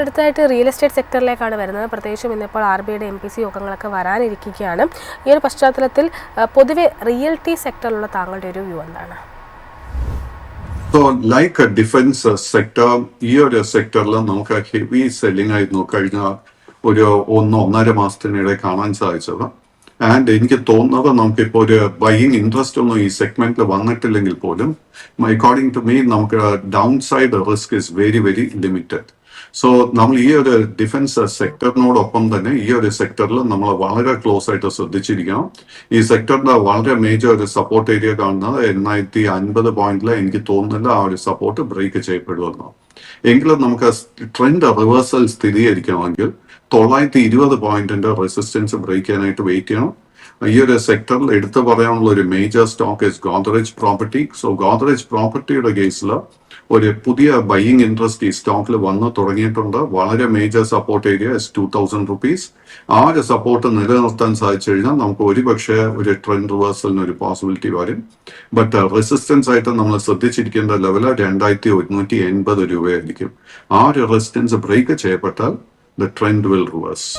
അടുത്തായിട്ട് real estate സെക്ടറിലേക്കാണ് വരുന്നത്. പ്രത്യേകിച്ചും ഇന്നിപ്പോൾ ആർ ബി ഐയുടെ എം പി സി യോഗങ്ങളൊക്കെ വരാനിരിക്കുകയാണ്. ഈ ഒരു പശ്ചാത്തലത്തിൽ പൊതുവെ റിയൽറ്റി സെക്ടറിലുള്ള താങ്കളുടെ ഒരു വ്യൂ എന്താണ്? സോ ലൈക്ക് ഡിഫൻസ് സെക്ടർ ഈ ഒരു സെക്ടറിൽ നമുക്ക് ഹെവി സെല്ലിംഗ് ആയിരുന്നു കഴിഞ്ഞ ഒരു ഒന്ന് ഒന്നര മാസത്തിനിടെ കാണാൻ സാധിച്ചത്. ആൻഡ് എനിക്ക് തോന്നുന്നത് നമുക്കിപ്പോൾ ഒരു ബൈയിങ് ഇൻട്രസ്റ്റ് ഒന്നും ഈ സെഗ്മെന്റിൽ വന്നിട്ടില്ലെങ്കിൽ പോലും അക്കോർഡിംഗ് ടു മീ നമുക്ക് down side risk is very very limited so നമ്മൾ ഈ ഒരു ഡിഫൻസ് സെക്ടറിനോടൊപ്പം തന്നെ ഈ ഒരു സെക്ടറിൽ നമ്മൾ വളരെ ക്ലോസ് ആയിട്ട് ശ്രദ്ധിച്ചിരിക്കണം. ഈ സെക്ടറിന്റെ വളരെ മേജർ ഒരു സപ്പോർട്ട് ഏരിയ കാണുന്നത് എണ്ണായിരത്തി അൻപത് പോയിന്റിൽ എനിക്ക് തോന്നുന്നില്ല ആ ഒരു സപ്പോർട്ട് ബ്രേക്ക് ചെയ്യപ്പെടുമെന്ന്. എങ്കിലും നമുക്ക് ട്രെൻഡ് റിവേഴ്സൽ സ്ഥിരീകരിക്കണമെങ്കിൽ തൊള്ളായിരത്തി ഇരുപത് പോയിന്റിന്റെ റെസിസ്റ്റൻസ് ബ്രേക്ക് ചെയ്യാനായിട്ട് വെയിറ്റ് ചെയ്യണം. ഈ ഒരു സെക്ടറിൽ എടുത്തു പറയാനുള്ള ഒരു major stock is Godrej property so Godrej പ്രോപ്പർട്ടിയുടെ കേസിൽ ഒരു പുതിയ ബൈയിങ് ഇൻട്രസ്റ്റ് ഈ സ്റ്റോക്കിൽ വന്നു തുടങ്ങിയിട്ടുണ്ട്. വളരെ major support area is two thousand rupees ആ ഒരു സപ്പോർട്ട് നിലനിർത്താൻ സാധിച്ചു കഴിഞ്ഞാൽ നമുക്ക് ഒരുപക്ഷെ ഒരു ട്രെൻഡ് റിവേഴ്സലിന് ഒരു പോസിബിലിറ്റി വരും. ബട്ട് റെസിസ്റ്റൻസ് ആയിട്ട് നമ്മൾ ശ്രദ്ധിച്ചിരിക്കേണ്ട ലെവൽ രണ്ടായിരത്തി ഒരുന്നൂറ്റി എൺപത് രൂപയായിരിക്കും. ആ ഒരു റെസിസ്റ്റൻസ് ബ്രേക്ക് ചെയ്യപ്പെട്ടാൽ the trend will reverse.